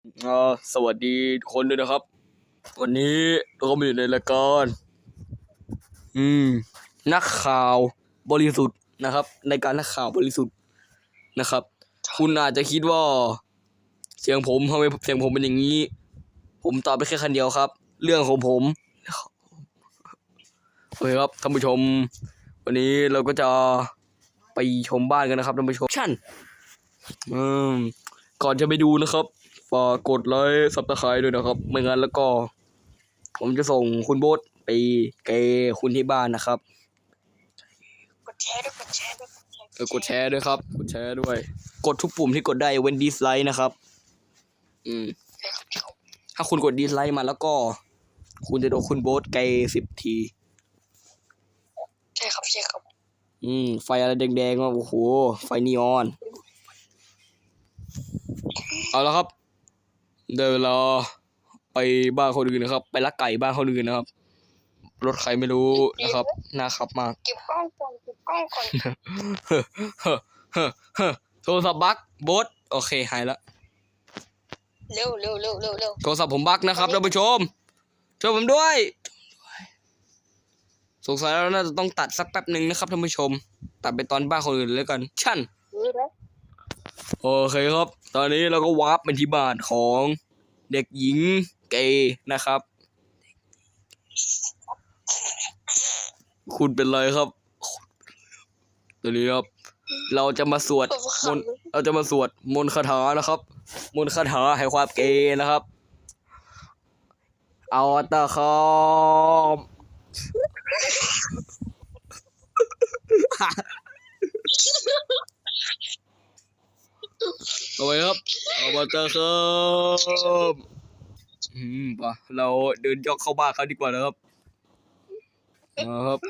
อ่าสวัสดีทุกคนด้วยนะครับ วันนี้เราก็มาอยู่ในรายการอืม นักข่าวบริสุทธิ์นะครับ ในการนักข่าวบริสุทธิ์นะครับ คุณอาจจะคิดว่า เสียงผมทำไมเสียงผมเป็นอย่างนี้ ผมตอบไปแค่คันเดียวครับ เรื่องของผมโอเคครับท่านผู้ชม วันนี้เราก็จะไปชมบ้านกันนะครับท่านผู้ชมชั่นอืมก่อนจะไปดูนะครับ ฝากกดไลค์ซับสไครต์ด้วยนะครับ ไม่งั้นแล้วก็ ผมจะส่งคุณโบ๊ทไปเกย์คุณที่บ้านนะครับกดแชร์ด้วยกดแชร์ด้วยเออกดแชร์ด้วยครับ กดแชร์ด้วย กดทุกปุ่มที่กดได้เว้นดิสไลค์นะครับ อืม ถ้าคุณกดดิสไลค์มาแล้วก็ คุณจะโดนคุณโบ๊ทเกย์สิบทีใช่ครับใช่ครับอืม ไฟอะไรแดงๆอะโอ้โห ไฟนีออน เอาแล้วครับ เดี๋ยวเราไปบ้านคนอื่นนะครับ ไปลักไก่บ้านคนอื่นนะครับ รถใครไม่รู้นะครับน่าขับมากเก็บกล้องก่อนเก็บกล้องก่อนเฮ้อเฮ้อเฮ้อเฮ้อโทรศัพท์บั๊กโบสโอเคหายละเร็วเร็วเร็วเร็วเร็วโทรศัพท์ผมบั๊กนะครับท่านผู้ชมช่วยผมด้วย สงสัยเราน่าจะต้องตัดสักแป๊บหนึ่งนะครับท่านผู้ชม ตัดไปตอนบ้านคนอื่นแล้วกันชั่นนี่นะโอเคครับ ตอนนี้เราก็วาร์ปไปที่บ้านของ เด็กหญิงเกย์นะครับ คุณเป็นไรครับตอนนี้ครับ เราจะมาสวดมนต์เราจะมาสวดมนต์คาถานะครับ มนต์คาถาให้ความเกย์นะครับเอาตะคอม เอาไว้ครับเอามาตะคอมอืมปะเราเดินย่องเข้าบ้านเขาดีกว่านะครับนะครับ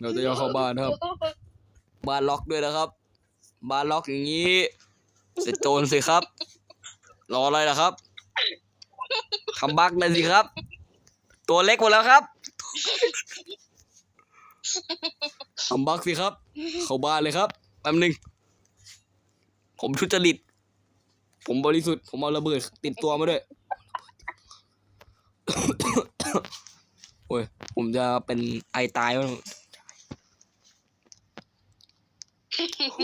เราจะย่องเข้าบ้านนะครับ บ้านล็อกด้วยนะครับ บ้านล็อกอย่างนี้เสร็จโจรสิครับ รออะไรล่ะครับทำบักเลยสิครับ ตัวเล็กหมดแล้วครับทำบักสิครับ เข้าบ้านเลยครับแป๊บหนึง ผมทุจริต ผมบริสุทธิ์ ผมเอาระเบิดติดตัวมาด้วย โอ้ย ผมจะเป็นไอตายวะ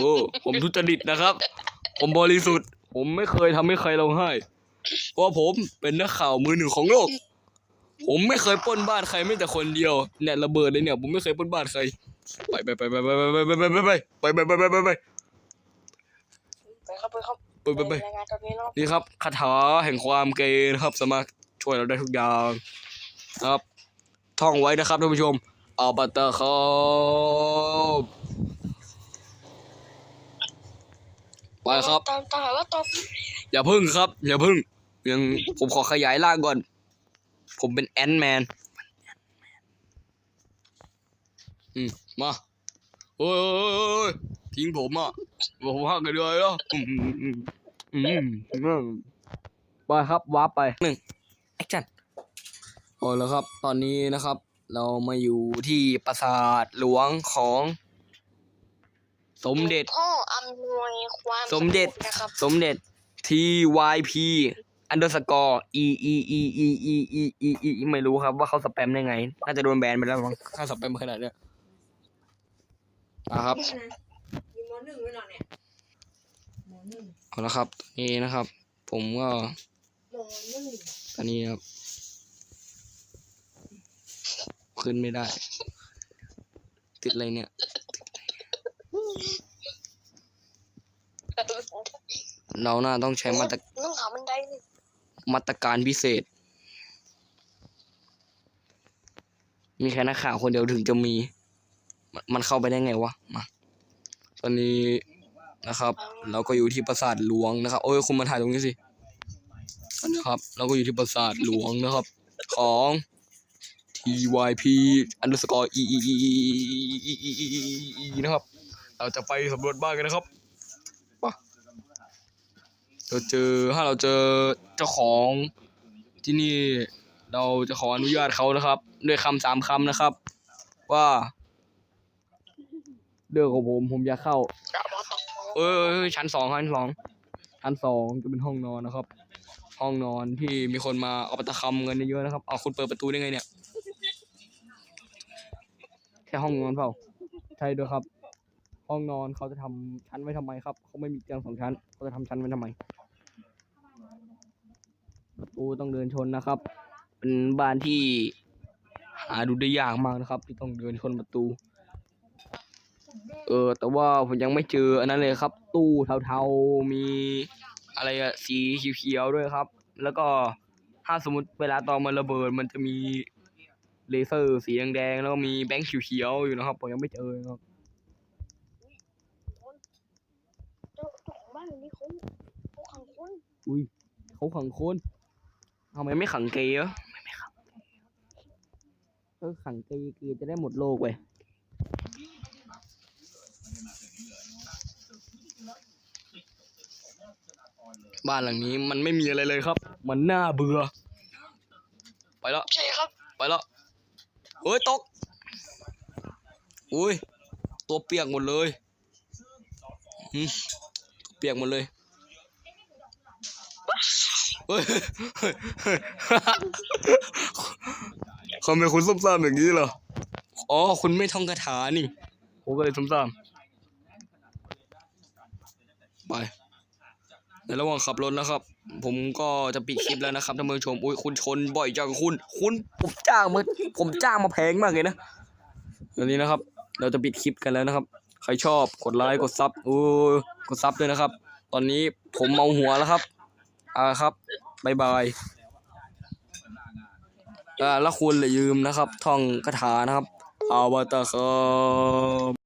โอ้ ผมทุจริตนะครับ ผมบริสุทธิ์ ผมไม่เคยทำให้ใครร้องไห้ เพราะผมเป็นนักข่าวมือหนึ่งของโลก ผมไม่เคยปล้นบ้านใครไม่แต่คนเดียว เนี่ยระเบิดเลยเนี่ย ผมไม่เคยปล้นบ้านใคร ไปไปไปไปไปไปไปไปไปไปไปไปไปไปไปไปไป ครับไปครับไปไปไปรายงานตอนนี้เนาะนี่ครับคาถาแห่งความเกย์นะครับ สามารถช่วยเราได้ทุกอย่างนะครับท่องไว้นะครับท่านผู้ชมอาบัตตะครับไปครับตามตามหาว่าตอบอย่าพึ่งครับ อย่าพึ่ง ยังผมขอขยายร่างก่อน ผมเป็นแอนแมนอืมมา โอ้ยทิ้งผมอะผมหักกันเลยอะอืมอืมอืมอืมอืมไปครับวาร์ปไปหนึ่งแอคชั่นโอ้แล้วครับ ตอนนี้นะครับ เรามาอยู่ที่ปราสาทหลวงของ สมเด็จ พ่ออำนวยความสมเด็จะวกนะครับ สมเด็จ TYP underscore E E E E E E E E ไม่รู้ครับว่าเขาสแปมได้ไง น่าจะโดนแบนไปแล้วมั้งถ้าสแปมขนาดเนี้ย อะครับมีมหนึ่งด้วยเหรอเนี่ยมหนึ่งเอาละครับตอนนี้นะครับ ผมก็มหนึ่งตอนนี้ครับขึ้นไม่ได้ ติดอะไรเนี่ยเราน่าต้องใช้มาตรต้องหาบันไดนี่มาตรการพิเศษ มีแค่นักข่าวคนเดียวถึงจะมี มันเข้าไปได้ไงวะมาตอนนี้นะครับ เราก็อยู่ที่ปราสาทหลวงนะครับ โอ้ยคุณมาถ่ายตรงนี้สินะครับ เราก็อยู่ที่ปราสาทหลวงนะครับ ของ TYP underscore e e e นะครับ เราจะไปสำรวจบ้านกันนะครับปะเราเจอถ้าเราเจอเจ้าของที่นี่เราจะขออนุญาตเขานะครับ ด้วยคำสามคำนะครับ ว่า เรื่องของผมผมอยากเข้ากระบอกตกเออเออเออชั้นสองชั้นสองชั้นสองจะเป็นห้องนอนนะครับ ห้องนอนที่มีคนมาเอาปตะคำเงินเยอะๆนะครับเอาคุณเปิดประตูได้ไงเนี่ยแค่ห้องนอนเปล่าใช่ด้วยครับ ห้องนอนเขาจะทำชั้นไว้ทำไมครับเขาไม่มีเตียงสองชั้นเขาจะทำชั้นไว้ทำไมประตูต้องเดินชนนะครับ เป็นบ้านที่หาดูได้ยากมากนะครับ ที่ต้องเดินชนประตู เออ แต่ว่าผมยังไม่เจออันนั้นเลยครับ ตู้เทาๆมีอะไรอะสีเขียวๆด้วยครับ แล้วก็ถ้าสมมติเวลาตอนมันระเบิดมันจะมีเลเซอร์สีแดงๆแล้วก็มีแบงค์เขียวๆอยู่นะครับ ผมยังไม่เจอนะครับเจ้าเจ้าของบ้านนี้เขาเขาขังคนอุ้ยเขาขังคนทำไมไม่ขังเกย์วะไม่ไม่ขังเออขังเกย์เกย์จะได้หมดโลกเว้ย บ้านหลังนี้มันไม่มีอะไรเลยครับ มันน่าเบื่อ ไปแล้ว ใช่ครับ ไปแล้วเฮ้ยตก อุ้ย ตัวเปียกหมดเลยหืมตัวเปียกหมดเลยเฮ้ยเฮ้ยเฮ้ยเขาเป็นคุณส้มซ่ามอย่างนี้เหรอ อ๋อ คุณไม่ท่องคาถานี่ผมก็เลยส้มซ่าม ไป ในระหว่างขับรถนะครับ ผมก็จะปิดคลิปแล้วนะครับท่านผู้ชมอุ้ยคุณชนบ่อยจังคุณ คุณผมจ้างมาผมจ้างมาแพงมากเลยนะตอนนี้นะครับ เราจะปิดคลิปกันแล้วนะครับ ใครชอบกดไลค์กดซับอู้กดซับด้วยนะครับ ตอนนี้ผมเมาหัวแล้วครับอ่าครับบายบายอ่าแล้วคุณอย่าลืมนะครับ ท่องคาถานะครับอาวตารครับ